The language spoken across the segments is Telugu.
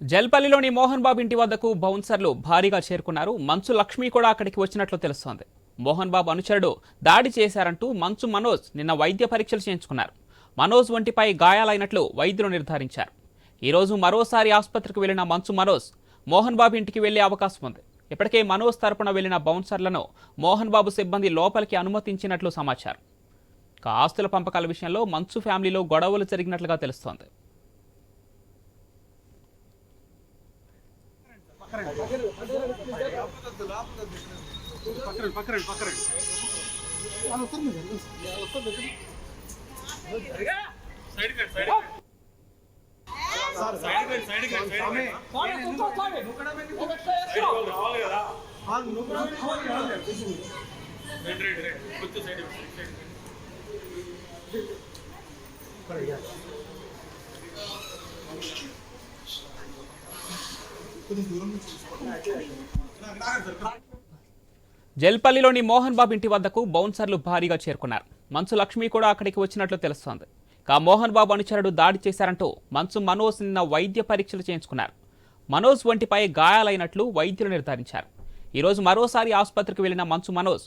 జల్పల్లిలోని మోహన్ బాబు ఇంటి వద్దకు బౌన్సర్లు భారీగా చేరుకున్నారు. మంచు లక్ష్మి కూడా అక్కడికి వచ్చినట్లు తెలుస్తోంది. మోహన్ బాబు అనుచరుడు దాడి చేశారంటూ మంచు మనోజ్ నిన్న వైద్య పరీక్షలు చేయించుకున్నారు. మనోజ్ వంటిపై గాయాలైనట్లు వైద్యులు నిర్ధారించారు. ఈరోజు మరోసారి ఆసుపత్రికి వెళ్ళిన మంచు మనోజ్ మోహన్ బాబు ఇంటికి వెళ్ళే అవకాశం ఉంది. ఇప్పటికే మనోజ్ తరపున వెళ్ళిన బౌన్సర్లను మోహన్ బాబు సిబ్బంది లోపలికి అనుమతించినట్లు సమాచారం. ఆస్తుల పంపకాల విషయంలో మంచు ఫ్యామిలీలో గొడవలు జరిగినట్లుగా తెలుస్తోంది. పక్కరండి పక్కరండి పక్కరండి side cut side side cut side cut side రావాలి కదా కొంచెం సైడ్ సైడ్ జల్పల్లిలోని మోహన్ బాబు ఇంటి వద్దకు బౌన్సర్లు భారీగా చేరుకున్నారు. మంచు లక్ష్మి కూడా అక్కడికి వచ్చినట్లు తెలుస్తోంది. కా మోహన్ బాబు అనుచరుడు దాడి చేశారంటూ మంచు మనోజ్ నిన్న వైద్య పరీక్షలు చేయించుకున్నారు. మనోజ్ వంటిపై గాయాలైనట్లు వైద్యులు నిర్ధారించారు. ఈరోజు మరోసారి ఆసుపత్రికి వెళ్ళిన మంచు మనోజ్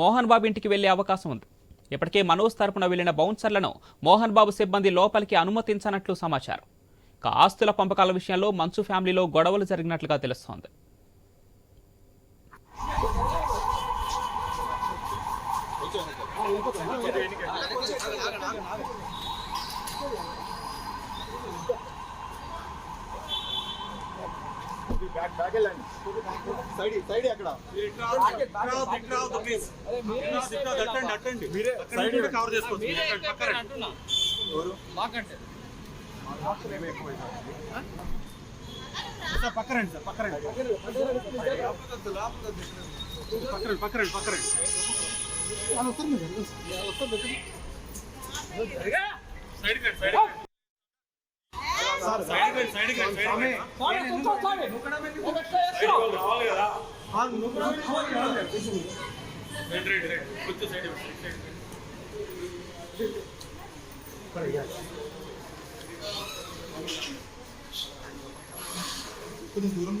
మోహన్ బాబు ఇంటికి వెళ్ళే అవకాశం ఉంది. ఇప్పటికే మనోజ్ తరపున వెళ్ళిన బౌన్సర్లను మోహన్ బాబు సిబ్బంది లోపలికి అనుమతించనట్లు సమాచారం. ఆస్తుల పంపకాల విషయంలో మంచు ఫ్యామిలీలో గొడవలు జరిగినట్లుగా తెలుస్తోంది. అట్టండి సార్ పక్కరండి సార్ పక్కరండి పక్కరండి పక్కరండి పక్కరండి side cut side cut side cut side cut side cut రావాలి కదా రైట్ రైట్ రైట్ కొంచెం సైడ్ సైడ్ கொஞ்சம் தூரம்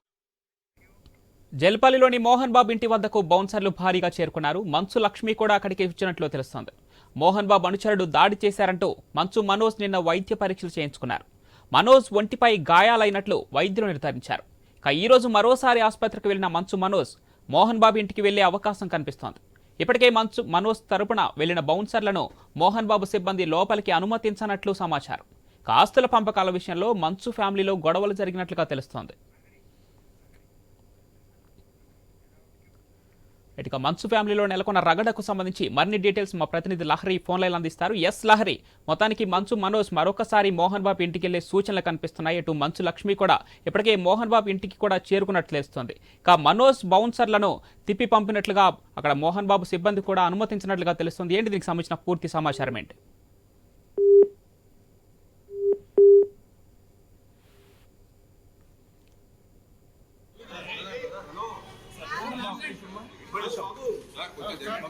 జల్పల్లిలోని మోహన్ బాబు ఇంటి వద్దకు బౌన్సర్లు భారీగా చేరుకున్నారు. మంచు లక్ష్మి కూడా అక్కడికి వచ్చినట్లు తెలుస్తోంది. మోహన్ బాబు అనుచరుడు దాడి చేశారంటూ మంచు మనోజ్ నిన్న వైద్య పరీక్షలు చేయించుకున్నారు. మనోజ్ ఒంటిపై గాయాలైనట్లు వైద్యులు నిర్ధారించారు. ఇక ఈ రోజు మరోసారి ఆసుపత్రికి వెళ్ళిన మంచు మనోజ్ మోహన్ బాబు ఇంటికి వెళ్ళే అవకాశం కనిపిస్తోంది. ఇప్పటికే మంచు మనోజ్ తరపున వెళ్ళిన బౌన్సర్లను మోహన్ బాబు సిబ్బంది లోపలికి అనుమతించనట్లు సమాచారం. కాస్తుల ఆస్తుల పంపకాల విషయంలో మంచు ఫ్యామిలీలో గొడవలు జరిగినట్లుగా తెలుస్తోంది. ఇటుక మంచు ఫ్యామిలీలో నెలకొన్న రగడకు సంబంధించి మరిన్ని డీటెయిల్స్ మా ప్రతినిధి లహరి ఫోన్ లైన్ అందిస్తారు. ఎస్ లహరి మొత్తానికి మంచు మనోజ్ మరొకసారి మోహన్ బాబు ఇంటికి వెళ్ళే సూచనలు కనిపిస్తున్నాయి. ఇటు మంచు లక్ష్మి కూడా ఇప్పటికే మోహన్ బాబు ఇంటికి కూడా చేరుకున్నట్లు ఇక మనోజ్ బౌన్సర్లను తిప్పి పంపినట్లుగా అక్కడ మోహన్ బాబు సిబ్బంది కూడా అనుమతించినట్లుగా తెలుస్తుంది. ఏంటి దీనికి సంబంధించిన పూర్తి సమాచారం ఏంటి?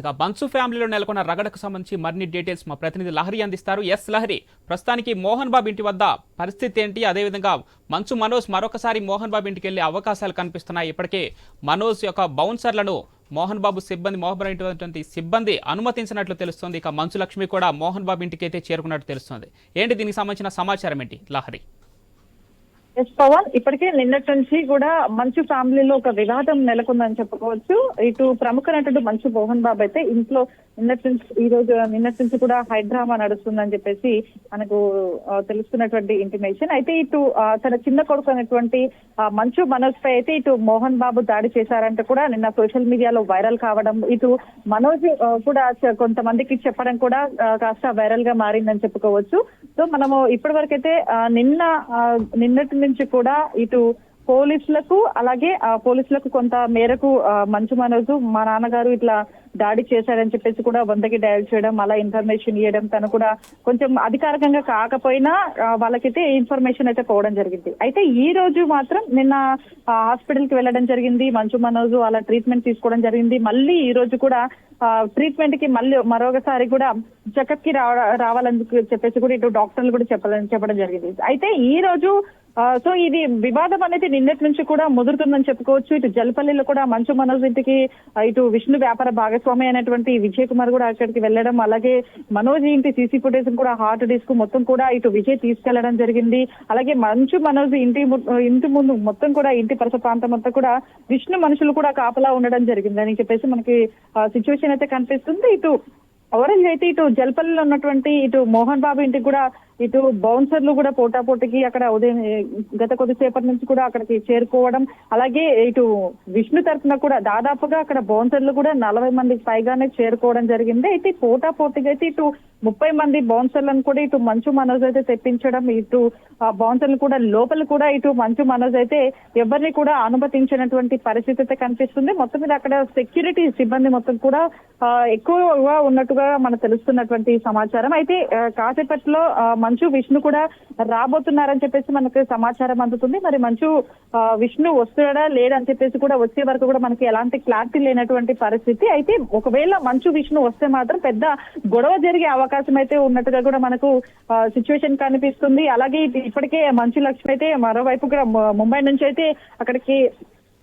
ఇక బన్సు ఫ్యామిలీలో నెలకొన్న రగడకు సంబంధించి మరిన్ని డీటెయిల్స్ మా ప్రతినిధి లహరి అందిస్తారు. ఎస్ లహరి ప్రస్తుతానికి మోహన్ బాబు ఇంటి వద్ద పరిస్థితి ఏంటి? అదేవిధంగా మంచు మనోజ్ మరొకసారి మోహన్ బాబు ఇంటికి వెళ్ళే అవకాశాలు కనిపిస్తున్నాయి. ఇప్పటికే మనోజ్ యొక్క బౌన్సర్లను మోహన్ బాబు సిబ్బంది మోహన్ బాబు ఇంటి సిబ్బంది అనుమతించినట్లు తెలుస్తుంది. ఇక మంచు లక్ష్మి కూడా మోహన్ బాబు ఇంటికి అయితే చేరుకున్నట్టు తెలుస్తుంది. ఏంటి దీనికి సంబంధించిన సమాచారం ఏంటి? లహరి. ఎస్ పవన్ ఇప్పటికే నిన్నటి నుంచి కూడా మంచు ఫ్యామిలీలో ఒక వివాదం నెలకొందని చెప్పుకోవచ్చు. ఇటు ప్రముఖ నటుడు మంచు మోహన్ బాబు అయితే ఇంట్లో నిన్నటి నుంచి ఈ రోజు నిన్నటి నుంచి కూడా హైడ్రామా నడుస్తుందని చెప్పేసి మనకు తెలుస్తున్నటువంటి ఇంటిమేషన్. అయితే ఇటు తన చిన్న కొడుకు అనేటువంటి మంచు మనోజ్ పై అయితే ఇటు మోహన్ బాబు దాడి చేశారంటే కూడా నిన్న సోషల్ మీడియాలో వైరల్ కావడం ఇటు మనోజ్ కూడా కొంతమందికి చెప్పడం కూడా కాస్త వైరల్గా మారిందని చెప్పుకోవచ్చు. సో మనము ఇప్పటి వరకైతే నిన్న నిన్నటి నుంచి కూడా ఇటు పోలీసులకు అలాగే ఆ పోలీసులకు కొంత మేరకు మంచు మనోజు మా నాన్నగారు ఇట్లా దాడి చేశారని చెప్పేసి కూడా వందకి డయల్ చేయడం అలా ఇన్ఫర్మేషన్ ఇవ్వడం తను కూడా కొంచెం అధికారికంగా కాకపోయినా వాళ్ళకైతే ఇన్ఫర్మేషన్ అయితే పోవడం జరిగింది. అయితే ఈ రోజు మాత్రం నిన్న హాస్పిటల్కి వెళ్ళడం జరిగింది మంచు మనోజు అలా ట్రీట్మెంట్ తీసుకోవడం జరిగింది. మళ్ళీ ఈ రోజు కూడా ట్రీట్మెంట్కి మళ్ళీ మరొకసారి కూడా చెకప్కి రావ రావాలని చెప్పేసి కూడా ఇటు డాక్టర్లు కూడా చెప్పాలని చెప్పడం జరిగింది. అయితే ఈ రోజు సో ఇది వివాదం అనేది నిన్నటి నుంచి కూడా ముదురుతుందని చెప్పుకోవచ్చు. ఇటు జలపల్లిలో కూడా మంచు మనోజ్ ఇంటికి ఇటు విష్ణు వ్యాపార భాగస్వామి అయినటువంటి విజయ్ కుమార్ కూడా అక్కడికి వెళ్ళడం అలాగే మనోజ్ ఇంటి సీసీ ఫుటేజ్ కూడా హార్ట్ డిస్క్ మొత్తం కూడా ఇటు విజయ్ తీసుకెళ్ళడం జరిగింది. అలాగే మంచు మనోజ్ ఇంటి ము- ఇంటి ముందు మొత్తం కూడా ఇంటి పరిసర ప్రాంతం అంతా కూడా విష్ణు మనుషులు కూడా కాపలా ఉండడం జరిగింది. అని చెప్పేసి మనకి సిచ్యువేషన్ అయితే కనిపిస్తుంది. ఇటు ఓవరాల్ అయితే ఇటు జల్పల్లిలో ఉన్నటువంటి ఇటు మోహన్ బాబు ఇంటికి కూడా ఇటు బౌన్సర్లు కూడా పోటాపోటీకి అక్కడ ఉదయం గత కొద్దిసేపటి నుంచి కూడా అక్కడికి చేరుకోవడం అలాగే ఇటు విష్ణు తరఫున కూడా దాదాపుగా అక్కడ బౌన్సర్లు కూడా నలభై మందికి పైగానే చేరుకోవడం జరిగింది. అయితే పోటాపోటీగా అయితే ఇటు ముప్పై మంది బౌన్సర్లను కూడా ఇటు మంచు మనోజ్ అయితే తెప్పించడం ఇటు ఆ బౌన్సర్లు కూడా లోపల కూడా ఇటు మంచు మనోజ్ అయితే ఎవరిని కూడా అనుమతించినటువంటి పరిస్థితి అయితే కనిపిస్తుంది. మొత్తం మీద అక్కడ సెక్యూరిటీ సిబ్బంది మొత్తం కూడా ఎక్కువగా ఉన్నట్టుగా మనకు తెలుస్తున్నటువంటి సమాచారం. అయితే కాసేపట్లో ఆ, మంచు విష్ణు కూడా రాబోతున్నారని చెప్పేసి మనకు సమాచారం అందుతుంది. మరి మంచు ఆ, విష్ణు వస్తున్నాడా లేడని చెప్పేసి కూడా వచ్చే వరకు కూడా మనకి ఎలాంటి క్లారిటీ లేనటువంటి పరిస్థితి. అయితే ఒకవేళ మంచు విష్ణు వస్తే మాత్రం పెద్ద గొడవ జరిగే అవకాశం అయితే ఉన్నట్టుగా కూడా మనకు సిచ్యువేషన్ కనిపిస్తుంది. అలాగే ఇప్పటికే మంచు లక్ష్మి అయితే మరోవైపు కూడా ముంబై నుంచి అయితే అక్కడికి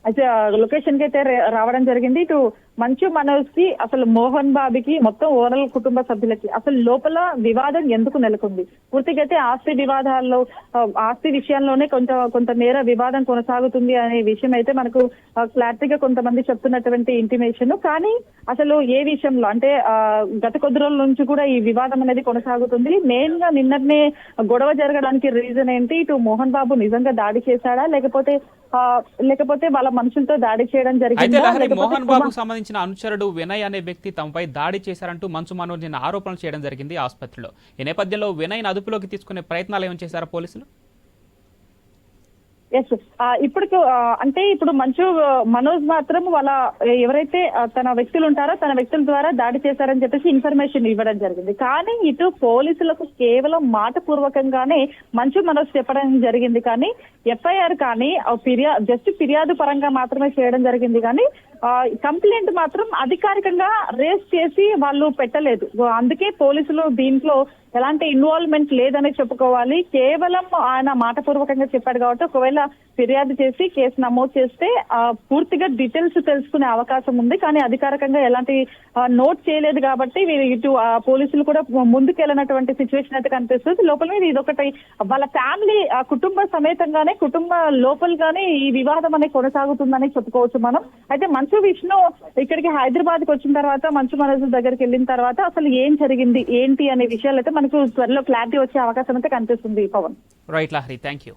అయితే లొకేషన్కి అయితే రావడం జరిగింది. ఇటు మంచు మనోజ్కి అసలు మోహన్ బాబుకి మొత్తం ఓవరాల్ కుటుంబ సభ్యులకి అసలు లోపల వివాదం ఎందుకు నెలకొంది? పూర్తిగా ఆస్తి వివాదాల్లో ఆస్తి విషయంలోనే కొంత కొంత మేర వివాదం కొనసాగుతుంది అనే విషయం అయితే మనకు క్లారిటీగా కొంతమంది చెప్తున్నటువంటి ఇంటిమేషన్. కానీ అసలు ఏ విషయంలో అంటే గత కొద్ది రోజుల నుంచి కూడా ఈ వివాదం అనేది కొనసాగుతుంది. మెయిన్గా నిన్ననే గొడవ జరగడానికి రీజన్ ఏంటి? ఇటు మోహన్ బాబు నిజంగా దాడి చేశాడా? లేకపోతే లేకపోతే వాళ్ళ మనుషులతో దాడి చేయడం జరిగిందా? సంబంధించిన అనుచరుడు వినయ్ అనే వ్యక్తి తమపై దాడి చేశారంటూ మంచు మనోజ్ నిన్న ఆరోపణలు చేయడం జరిగింది ఆసుపత్రిలో. ఈ నేపథ్యంలో వినయ్ అదుపులోకి తీసుకునే ప్రయత్నాలు ఏమైనా చేశారా పోలీసులు? ఎస్ ఇప్పుడు అంటే ఇప్పుడు మంచు మనోజ్ మాత్రం వాళ్ళ ఎవరైతే తన వ్యక్తులు ఉంటారో తన వ్యక్తుల ద్వారా దాడి చేశారని చెప్పేసి ఇన్ఫర్మేషన్ ఇవ్వడం జరిగింది. కానీ ఇటు పోలీసులకు కేవలం మాట పూర్వకంగానే మంచు మనోజ్ చెప్పడం జరిగింది. కానీ ఎఫ్ఐఆర్ కానీ ఫిర్యాదు జస్ట్ ఫిర్యాదు పరంగా మాత్రమే చేయడం జరిగింది. కానీ కంప్లైంట్ మాత్రం అధికారికంగా రేస్ చేసి వాళ్ళు పెట్టలేదు. అందుకే పోలీసులు దీంట్లో ఎలాంటి ఇన్వాల్వ్మెంట్ లేదనే చెప్పుకోవాలి. కేవలం ఆయన మాటపూర్వకంగా చెప్పాడు కాబట్టి ఒకవేళ ఫిర్యాదు చేసి కేసు నమోదు చేస్తే పూర్తిగా డీటెయిల్స్ తెలుసుకునే అవకాశం ఉంది. కానీ అధికారికంగా ఎలాంటి నోట్ చేయలేదు కాబట్టి వీరు ఇటు పోలీసులు కూడా ముందుకు వెళ్ళినటువంటి సిచ్యువేషన్ అయితే కనిపిస్తుంది. లోపల మీద ఇది ఒకటి వాళ్ళ ఫ్యామిలీ ఆ కుటుంబ సమేతంగానే కుటుంబ లోపలగానే ఈ వివాదం అనేది కొనసాగుతుందని చెప్పుకోవచ్చు మనం. అయితే మంచు విష్ణు ఇక్కడికి హైదరాబాద్కి వచ్చిన తర్వాత మంచు మనసు దగ్గరికి వెళ్ళిన తర్వాత అసలు ఏం జరిగింది ఏంటి అనే విషయాలు అయితే మనకు త్వరలో క్లారిటీ వచ్చే అవకాశం అయితే కనిపిస్తుంది Pavan. Right Lahari thank you